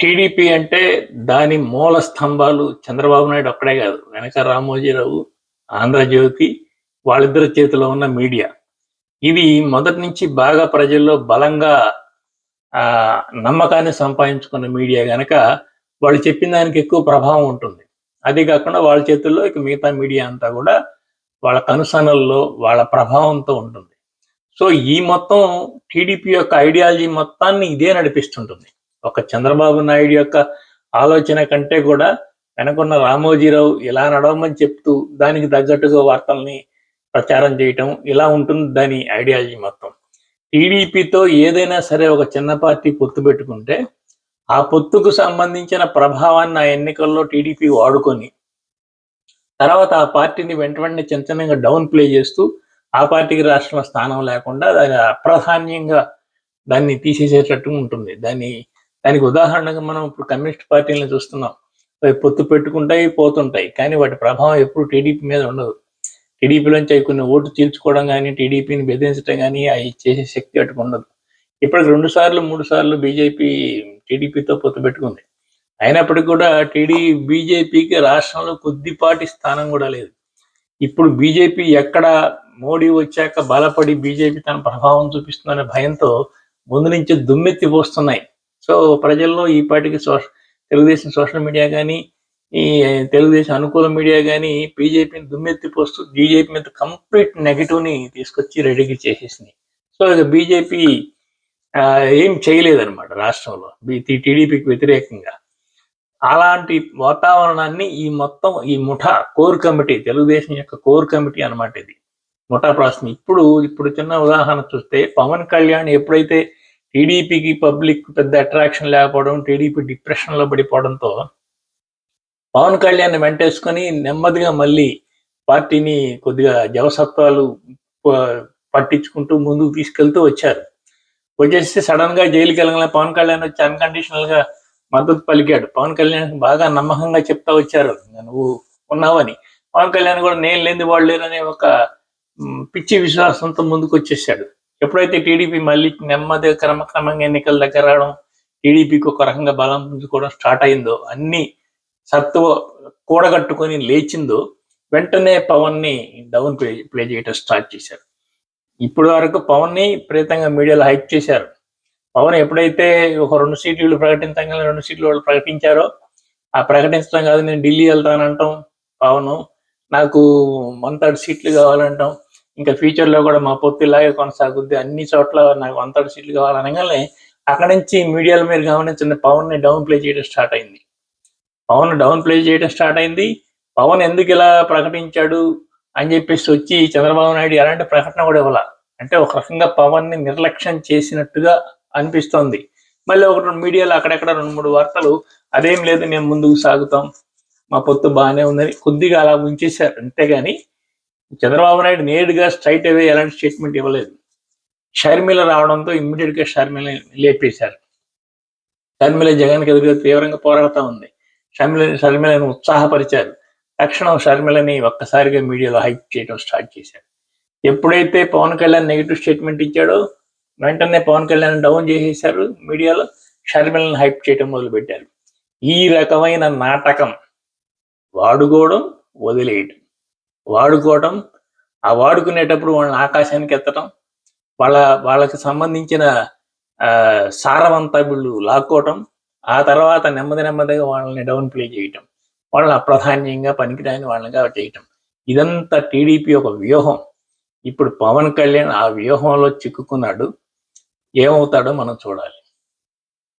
TDP అంటే దాని మూల స్తంభాలు చంద్రబాబు నాయుడు ఒక్కడే కాదు. వెనక రామోజీరావు ఆంధ్రజ్యోతి వాళ్ళిద్దరి చేతిలో ఉన్న మీడియా. ఇది మొదటి నుంచి బాగా ప్రజల్లో బలంగా ఆ నమ్మకాన్ని సంపాదించుకున్న మీడియా కనుక వాళ్ళు చెప్పిన దానికి ఎక్కువ ప్రభావం ఉంటుంది. అది కాకుండా వాళ్ళ చేతుల్లో ఇక మిగతా మీడియా అంతా కూడా వాళ్ళ కనుసనల్లో వాళ్ళ ప్రభావంతో ఉంటుంది. సో ఈ మొత్తం టీడీపీ యొక్క ఐడియాలజీ మొత్తాన్ని ఇదే నడిపిస్తుంటుంది. ఒక చంద్రబాబు నాయుడు యొక్క ఆలోచన కంటే కూడా వెనకున్న రామోజీరావు ఇలా నడవమని చెప్తూ దానికి తగ్గట్టుగా వార్తల్ని ప్రచారం చేయటం ఇలా ఉంటుంది దాని ఐడియాలజీ మొత్తం. టీడీపీతో ఏదైనా సరే ఒక చిన్న పార్టీ పొత్తు పెట్టుకుంటే ఆ పొత్తుకు సంబంధించిన ప్రభావాన్ని ఆ ఎన్నికల్లో టీడీపీ వాడుకొని తర్వాత ఆ పార్టీని వెంట వెంటనే చిన్న చిన్నగా డౌన్ ప్లే చేస్తూ ఆ పార్టీకి రాష్ట్రంలో స్థానం లేకుండా దాని అప్రధాన్యంగా దాన్ని తీసేసేటట్టు ఉంటుంది. దాన్ని దానికి ఉదాహరణగా మనం ఇప్పుడు కమ్యూనిస్ట్ పార్టీలను చూస్తున్నాం. అవి పొత్తు పెట్టుకుంటాయి పోతుంటాయి. కానీ వాటి ప్రభావం ఎప్పుడు టీడీపీ మీద ఉండదు. టీడీపీలోంచి అవి కొన్ని ఓటు చీల్చుకోవడం కానీ టీడీపీని బెదిరించడం కానీ అవి చేసే శక్తి అటుకు ఉండదు. ఇప్పటికి రెండు సార్లు మూడు సార్లు బీజేపీ టీడీపీతో పొత్తు పెట్టుకుంది. అయినప్పటికీ కూడా టీడీ బీజేపీకి రాష్ట్రంలో కొద్దిపాటి స్థానం కూడా లేదు. ఇప్పుడు బీజేపీ ఎక్కడ మోడీ వచ్చాక బలపడి బీజేపీ తన ప్రభావం చూపిస్తుందనే భయంతో ముందు నుంచి దుమ్మెత్తి పోస్తున్నాయి. సో ప్రజల్లో ఈ పాటికి సోష తెలుగుదేశం సోషల్ మీడియా కానీ ఈ తెలుగుదేశం అనుకూల మీడియా కానీ బీజేపీని దుమ్మెత్తి పోస్తూ బీజేపీ మీద కంప్లీట్ నెగిటివ్ని తీసుకొచ్చి రెడీకి చేసేసింది సో ఇక బీజేపీ ఏం చేయలేదన్నమాట రాష్ట్రంలో టీడీపీకి వ్యతిరేకంగా. అలాంటి వాతావరణాన్ని ఈ మొత్తం ఈ ముఠా కోర్ కమిటీ తెలుగుదేశం యొక్క కోర్ కమిటీ అన్నమాట ఇది. ముఠా ప్రాసెస్ ఇప్పుడు ఇప్పుడు చిన్న ఉదాహరణ చూస్తే పవన్ కళ్యాణ్ ఎప్పుడైతే టీడీపీకి పబ్లిక్ పెద్ద అట్రాక్షన్ లేకపోవడం టీడీపీ డిప్రెషన్లో పడిపోవడంతో పవన్ కళ్యాణ్ వెంటేసుకొని నెమ్మదిగా మళ్ళీ పార్టీని కొద్దిగా జవసత్వాలు పట్టించుకుంటూ ముందుకు తీసుకెళ్తూ వచ్చారు. వచ్చేస్తే సడన్గా జైలుకి వెళ్ళగానే పవన్ కళ్యాణ్ వచ్చి అన్కండిషనల్గా మద్దతు పలికాడు. పవన్ కళ్యాణ్ బాగా నమ్మకంగా చెప్తా వచ్చారు. నువ్వు ఉన్నావని. పవన్ కళ్యాణ్ కూడా నేను లేని వాళ్ళు లేరనే ఒక పిచ్చి విశ్వాసంతో ముందుకు వచ్చేసాడు. ఎప్పుడైతే టీడీపీ మళ్ళీ నెమ్మదిగా క్రమక్రమంగా ఎన్నికల దగ్గర రావడం టీడీపీకి ఒక రకంగా బలం పుంజుకోవడం స్టార్ట్ అయిందో అన్ని సత్తువ కూడగట్టుకొని లేచిందో వెంటనే పవన్ని డౌన్ ప్లే ప్లే చేయడం స్టార్ట్ చేశారు. ఇప్పటి వరకు పవన్ని ప్రేతంగా మీడియాలో హైప్ చేశారు. పవన్ ఎప్పుడైతే ఒక రెండు సీట్లు వీళ్ళు ప్రకటించగానే రెండు సీట్లు వాళ్ళు ప్రకటించారో ఆ ప్రకటించడం కాదు నేను ఢిల్లీ వెళ్తానంటాం పవన్ నాకు వన్ సీట్లు కావాలంటాం ఇంకా ఫ్యూచర్లో కూడా మా పొత్తు ఇలాగే కొనసాగుద్ది. అన్ని చోట్ల నాకు వన్ సీట్లు కావాలనగానే అక్కడి నుంచి మీడియాలో మీరు గమనించిన పవన్ని డౌన్ ప్లే చేయడం స్టార్ట్ అయింది. పవన్ డౌన్ ప్లే చేయడం స్టార్ట్ అయింది. పవన్ ఎందుకు ఇలా ప్రకటించాడు అని చెప్పేసి వచ్చి చంద్రబాబు నాయుడు ఎలాంటి ప్రకటన కూడా ఇవ్వాల. అంటే ఒక రకంగా పవన్ని నిర్లక్ష్యం చేసినట్టుగా అనిపిస్తోంది. మళ్ళీ ఒకటి మీడియాలో అక్కడెక్కడ రెండు మూడు వార్తలు అదేం లేదు మేము ముందుకు సాగుతాం. మా పొత్తు బాగానే ఉందని కొద్దిగా అలా ఉంచేశారు. అంతేగాని చంద్రబాబు నాయుడు నేరుగా స్ట్రైట్ అవే ఎలాంటి స్టేట్మెంట్ ఇవ్వలేదు. షర్మిల రావడంతో ఇమ్మీడియట్గా షర్మిల లేపేశారు. షర్మిల జగన్కి ఎదురుగా తీవ్రంగా పోరాడుతూ ఉంది. షర్మిల షర్మిలను ఉత్సాహపరిచారు. తక్షణం షర్మిలని ఒక్కసారిగా మీడియాలో హైప్ చేయడం స్టార్ట్ చేశారు. ఎప్పుడైతే పవన్ కళ్యాణ్ నెగిటివ్ స్టేట్మెంట్ ఇచ్చాడో వెంటనే పవన్ కళ్యాణ్ డౌన్ చేసేశారు మీడియాలో. షర్మిలను హైప్ చేయడం మొదలుపెట్టారు. ఈ రకమైన నాటకం వాడుకోవడం వదిలేయటం. వాడుకోవడం ఆ వాడుకునేటప్పుడు వాళ్ళని ఆకాశానికి ఎత్తడం వాళ్ళ వాళ్ళకి సంబంధించిన ఆ, వీళ్ళు లాక్కోవటం ఆ తర్వాత నెమ్మది నెమ్మదిగా వాళ్ళని డౌన్ ప్లే చేయటం వాళ్ళని అప్రధాన్యంగా పనికిరాని వాళ్ళనిగా చేయటం. ఇదంతా టీడీపీ ఒక వ్యూహం. ఇప్పుడు పవన్ కళ్యాణ్ ఆ వ్యూహంలో చిక్కుకున్నాడు. ఏమవుతాడో మనం చూడాలి.